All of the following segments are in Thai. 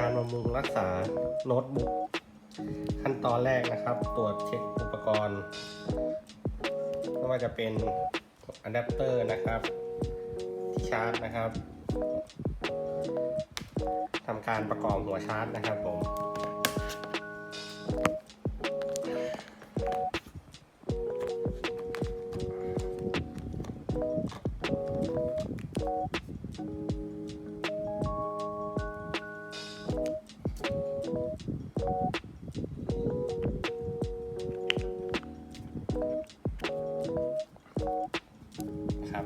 การบำรุงรักษาโน้ตบุ๊กขั้นตอนแรกนะครับ ตรวจเช็คอุปกรณ์ไม่ว่าจะเป็นอะแดปเตอร์นะครับที่ชาร์จนะครับทำการประกอบหัวชาร์จนะครับผม ครับ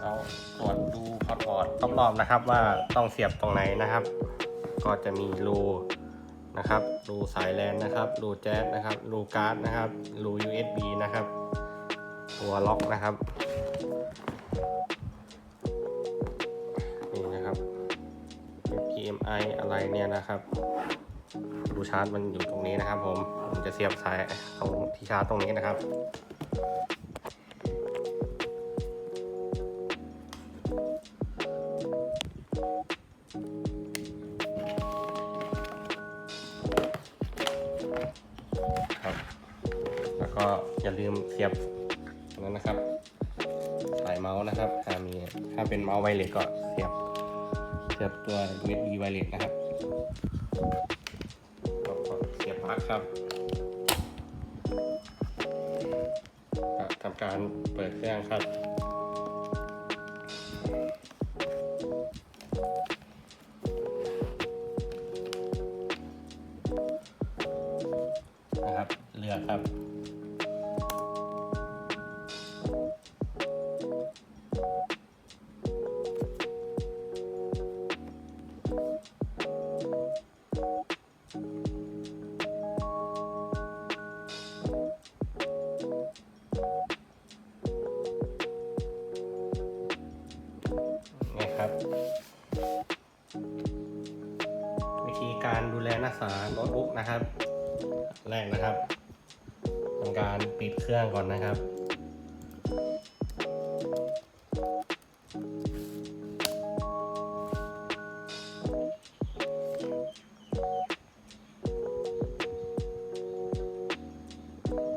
เราตรวจดูพอร์ตพอร์ตรอบๆนะครับ ว่าต้องเสียบตรงไหนนะครับ ก็จะมีรูนะครับรูสายแลนนะครับรูแจ๊สนะครับรูการ์ดนะครับรู USB นะครับ ตัวล็อกนะครับนี่นะครับ PMI อะไรเนี่ยนะครับ รูชาร์จมันอยู่ตรงนี้นะครับ ผมผมจะเสียบสายตรงที่ชาร์จตรงนี้นะครับครับ แล้วก็อย่าลืมเสียบนั้นนะครับสายเมาส์นะครับ ถ้ามีถ้าเป็นเมาส์ไวเลสก็เสียบเสียบตัว USB ไวเลสนะครับ พักครับทำการเปิดเครื่องครับ นะครับเลือกครับ ครับ วิธีการดูแลรักษาโน้ตบุ๊กนะครับ แรกนะครับทำการปิดเครื่องก่อนนะครับ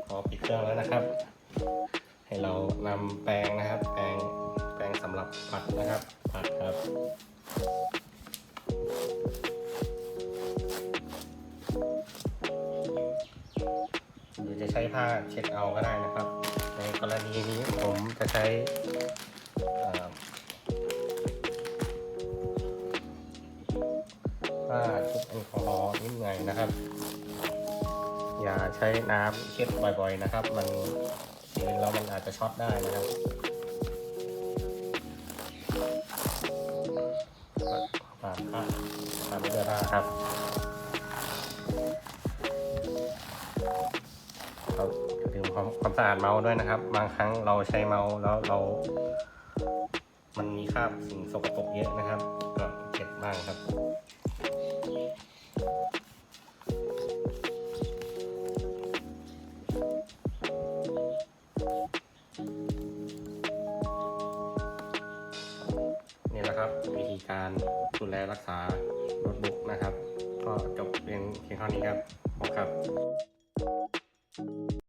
พอปิดเครื่องแล้วนะครับ ให้เรานำแปรงนะครับ แปรง งสำหรับผัดนะครับ ผัดครับ หรือจะใช้ผ้าเช็ดเอาก็ได้นะครับ ในกรณีนี้ผมจะใช้เอ่อผ้าชุบแอลกอฮอล์นิดหน่อยนะครับ อย่าใช้น้ำเช็ดบ่อยๆนะครับ มันชื้นแล้วมันอาจจะช็อตได้นะครับ ผ่านผ้าผ่านเสื้อผ้าครับเราลืมความความสะอาดเมาส์ด้วยนะครับ บางครั้งเราใช้เมาส์แล้วเรา มันมีคราบสิ่งสกปรกเยอะนะครับ ก็เก็บบ้างครับนี่แหละครับวิธีการ ดูแลรักษาโน้ตบุ๊กนะครับ ก็จบเพียงเพียงเท่านี้ครับขอบคุณครับ